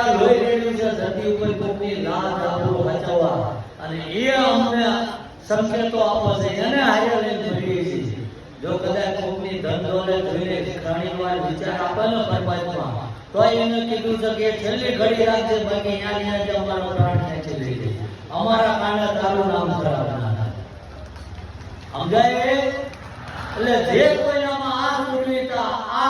આ લોહી રેડ્યું છે, ધરતી ઉપર કોકની લાજ આપણું બચાવવા અને એ અમને સંકેતો આપે છે, એને હારે લઈને જોઈએ છીએ. જો કદાચ કોકની ધન દોલત જોઈને ઘણીવાર વિચાર આપે ને પરમાત્મા તો એને કીધું છે કે છેલ્લી ઘડી રાખજે બાકી યાદ યાદ અમારો પ્રાણ ખેંચી લેજે અમારા કાના તારું નામ ખરાબ સમજાય? એટલે જે કોઈનામાં આ સુનિતા આ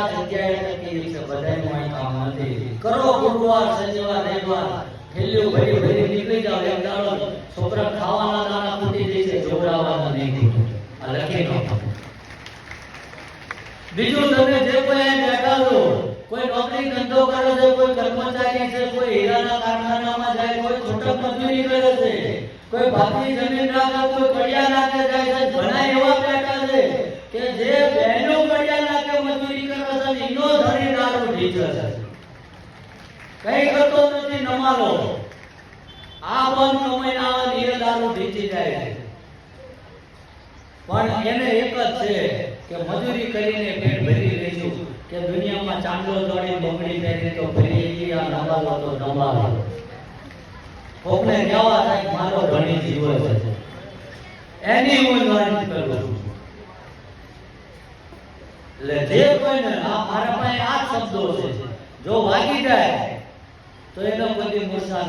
આ જગ્યાએ ટકી છે બધાયમાં કામ નથી. કરો ગુરુવાર શનિવાર રવિવાર. થેલીઓ ભરી ભરી નીકળી જાવ એક દાડો છોકરા ખાવાના દાણા ખૂટી જશે જોડાવાના નહીં આ લખી નાખો બીજું તમે જે કોઈ બેઠા કોઈ નોકરી ધંધો કરે છે કોઈ કર્મચારી છે કોઈ હીરાના કારખાનામાં જાય કોઈ છૂટક મજૂરી કરે છે કોઈ ભાગની જમીન રાખે કોઈ કડિયા નાખે જાય છે ઘણા એવા બેઠા છે કે જે ઢીચે છે. કઈ કરતો નથી, નમાલો. આ બંધ કમાઈને આવે ને એ ઢીચી જાય છે. પણ એને એક જ છે કે મજૂરી કરીને પેટ ભરી લેશું કે દુનિયામાં ચાંદલો દોડી બંગડી પહેરી તો ઈ આ નવાલો તો નવાલો કોકને કહેવા થાય, મારો ધણી જીવો છે. એની હું નોંધ કરું છું. એટલે જે કોઈને આ મારા શબ્દો છે. જો વાગી જાય તો એનો કોઈ મૂર્છા